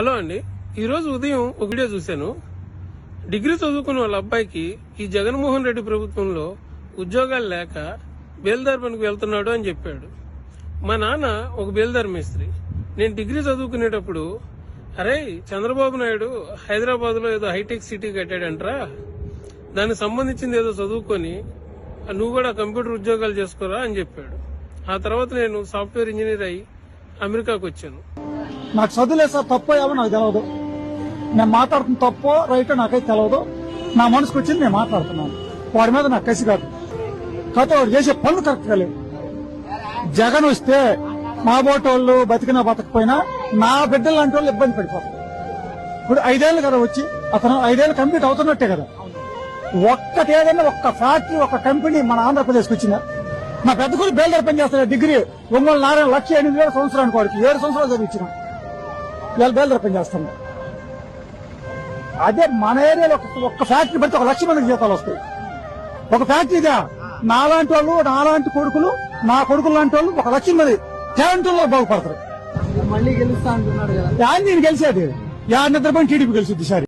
Hello అండి. ఈరోజు ఉదయం ఒక వీడియో చూశాను. డిగ్రీ చదువుకున్న వాళ్ళ అబ్బాయికి ఈ జగన్మోహన్ రెడ్డి ప్రభుత్వంలో ఉద్యోగాలు లేక బేల్దార్ పనికి వెళ్తున్నాడు అని చెప్పాడు. మా నాన్న ఒక బేల్దార్ మేస్త్రి. నేను డిగ్రీ చదువుకునేటప్పుడు అరే చంద్రబాబు నాయుడు హైదరాబాద్లో ఏదో హైటెక్ సిటీ కట్టాడంట్రా. దానికి సంబంధించింది ఏదో చదువుకొని నువ్వు కూడా కంప్యూటర్ ఉద్యోగాలు చేసుకోరా అని చెప్పాడు. ఆ తర్వాత నేను సాఫ్ట్వేర్ ఇంజనీర్ అయి అమెరికాకు వచ్చాను. నాకు చదువులే సార్ తప్పో ఏమో నాకు తెలియదు నేను మాట్లాడుతున్న తప్పో రైటో నాకైతే తెలియదు నా మనసుకు వచ్చింది నేను మాట్లాడుతున్నాను. వాడి మీద నాకు కసి కాదు. కాకపోతే వాడు చేసే పనులు కరెక్ట్గా లేవు. జగన్ వస్తే మా బోటోళ్ళు బతికినా బతకపోయినా నా బిడ్డలు లాంటి వాళ్ళు ఇబ్బంది పడిపోతారు. ఇప్పుడు ఐదేళ్ళు కదా వచ్చి అతను ఐదేళ్ళు కంప్లీట్ అవుతున్నట్టే కదా. ఒక్కటి ఏదైనా ఒక్క ఫ్యాక్టరీ ఒక్క కంపెనీ మన ఆంధ్రప్రదేశ్కి వచ్చిందా? మా పెద్ద కూడా బేల్దర్ పని చేస్తాడు డిగ్రీ ఒంగోలు నారాయణ లక్ష ఎనిమిది వేల సంవత్సరానికి వాడికి. ఏడు సంవత్సరాలు చదివించినా. ఇవాళ బేల్దార్ పని చేస్తాను అదే మన ఏరియాలో ఒక- ఒక్క ఫ్యాక్టరీ పెడితే ఒక లక్ష మందికి జీతాలు వస్తాయి. ఒక ఫ్యాక్టరీదా? నాలాంటి వాళ్ళు నాలాంటి కొడుకులు నా కొడుకులు లాంటి వాళ్ళు ఒక లక్ష మంది టాలెంట్లో బాగుపడతారు. మళ్ళీ గెలుస్తా అంటున్నాడు కదా. నేను గెలిచేది? యాడ్ నిద్రపోయి టీడీపీ గెలిచింది సారి.